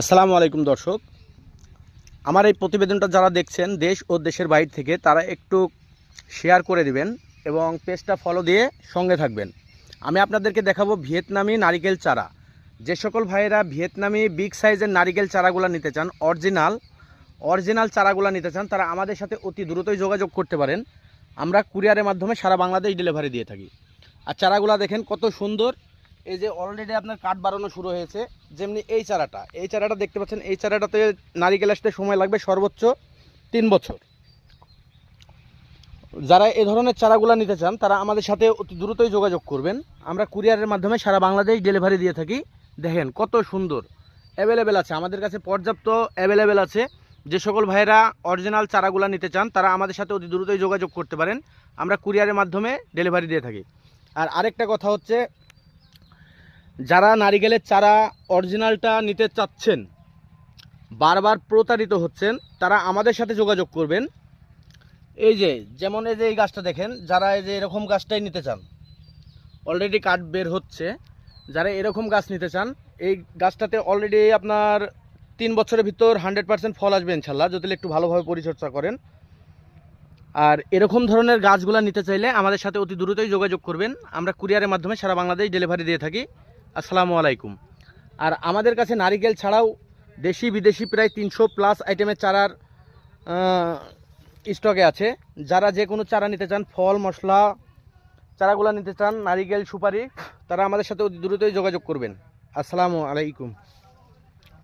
আসসালামু আলাইকুম দর্শক। আমার এই প্রতিবেদনটা যারা দেখছেন, দেশ ও দেশের বাইরে থেকে, তারা একটু শেয়ার করে দিবেন এবং পেজটা ফলো দিয়ে সঙ্গে থাকবেন। আমি আপনাদেরকে দেখাবো ভিয়েতনামি নারিকেল চারা। যে সকল ভাইয়েরা ভিয়েতনামি বিগ সাইজের নারিকেল চারাগুলো নিতে চান অরিজিনাল অরিজিনাল চারাগুলো নিতে চান, তারা আমাদের সাথে অতি দ্রুতই যোগাযোগ করতে পারেন। আমরা কুরিয়ারের মাধ্যমে সারা বাংলাদেশ ডেলিভারি দিয়ে থাকি। আর চারাগুলো দেখেন কত সুন্দর এই যে অলরেডি আপনার কাঠ বাড়ানো শুরু হয়েছে, যেমনি এই চারাটা। এই চারাটা দেখতে পাচ্ছেন, এই চারাটাতে নারিকেল আসতে সময় লাগবে সর্বোচ্চ তিন বছর। যারা এ ধরনের চারাগুলো নিতে চান, তারা আমাদের সাথে অতি দ্রুতই যোগাযোগ করবেন। আমরা কুরিয়ারের মাধ্যমে সারা বাংলাদেশ ডেলিভারি দিয়ে থাকি। দেখেন কত সুন্দর। অ্যাভেলেবেল আছে। আমাদের কাছে পর্যাপ্ত অ্যাভেলেবেল আছে। যে সকল ভাইয়েরা অরিজিনাল চারাগুলো নিতে চান, তারা আমাদের সাথে অতি দ্রুতই যোগাযোগ করতে পারেন। আমরা কুরিয়ারের মাধ্যমে ডেলিভারি দিয়ে থাকি। আর আরেকটা কথা হচ্ছে যারা নারিকেলের চারা অরিজিনালটা নিতে চাচ্ছেন, বারবার প্রতারিত হচ্ছেন, তারা আমাদের সাথে যোগাযোগ করবেন। এই যে, যেমন এই যে এই গাছটা দেখেন, যারা এই যে এরকম গাছটাই নিতে চান অলরেডি কাঠ বের হচ্ছে, যারা এরকম গাছ নিতে চান, এই গাছটাতে অলরেডি আপনার তিন বছরের ভিতর হান্ড্রেড পার্সেন্ট ফল আসবে ইনশাল্লাহ, যদি একটু ভালোভাবে পরিচর্যা করেন। আর এরকম ধরনের গাছগুলো নিতে চাইলে আমাদের সাথে অতি দ্রুতই যোগাযোগ করবেন। আমরা কুরিয়ারের মাধ্যমে সারা বাংলাদেশ ডেলিভারি দিয়ে থাকি। আসসালামু আলাইকুম। আর আমাদের কাছে নারিকেল ছাড়াও দেশি বিদেশি প্রায় তিনশো প্লাস আইটেমের চারার স্টকে আছে। যারা যে কোনো চারা নিতে চান, ফল, মশলা, চারাগুলো নিতে চান, নারিকেল, সুপারি, তারা আমাদের সাথে অতি দ্রুতই যোগাযোগ করবেন। আসসালামু আলাইকুম।